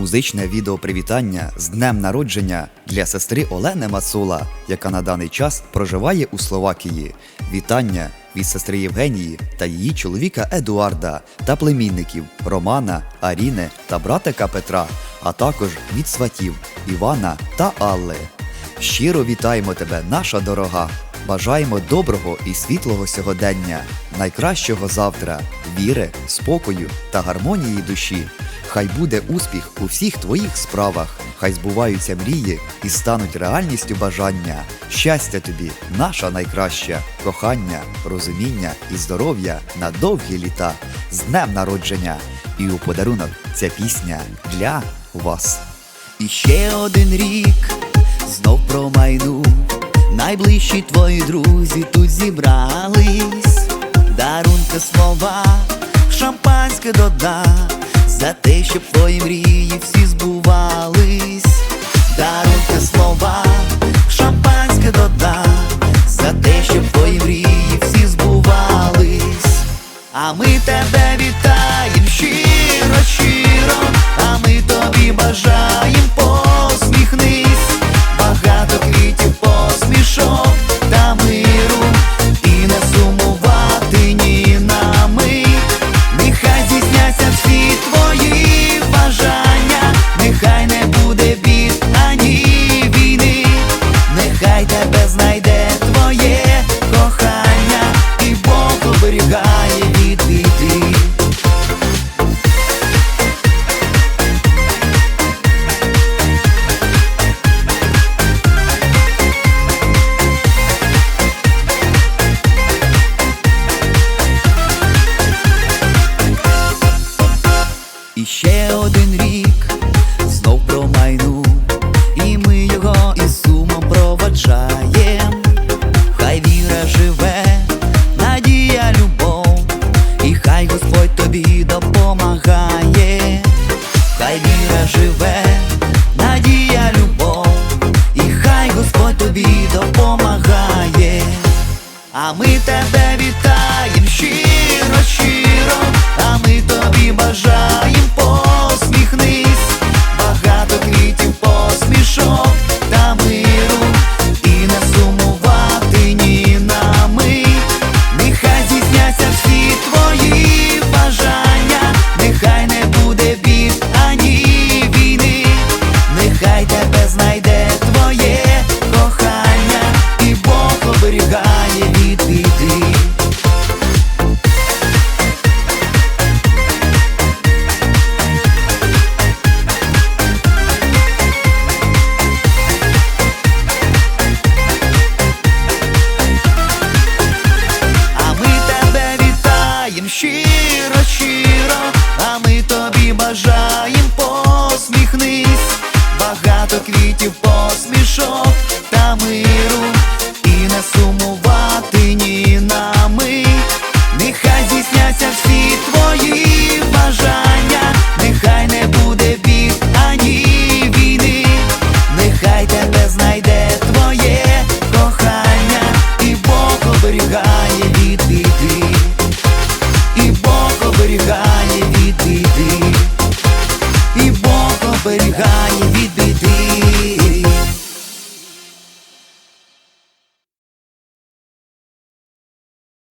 Музичне відео привітання з днем народження для сестри Олени Мацула, яка на даний час проживає у Словакії. Вітання від сестри Євгенії та її чоловіка Едуарда та племінників Романа, Аріни та братика Петра, а також від сватів Івана та Алли. Щиро вітаємо тебе, наша дорога! Бажаємо доброго і світлого сьогодення, найкращого завтра, віри, спокою та гармонії душі. Хай буде успіх у всіх твоїх справах, хай збуваються мрії і стануть реальністю бажання. Щастя тобі, наша найкраща, кохання, розуміння і здоров'я на довгі літа, з днем народження. І у подарунок ця пісня для вас. І ще один рік знов промайнув. Найближчі твої друзі тут зібрались, дарунки слова, шампанське дода, за те, щоб твої мрії всі збувались, дарунки слова, шампанське дода, за те, щоб твої мрії всі збувались. А ми тебе тебе знайде твоє кохання, і Бог оберігає від біди. І ще один рік живе, надія, любов, і хай Господь тобі допомагає. А ми тебе вітаєм щиро, щиро, щиро, щиро, а ми тобі бажаєм посміхнись, багато квітів, посмішок та миру і не сумувати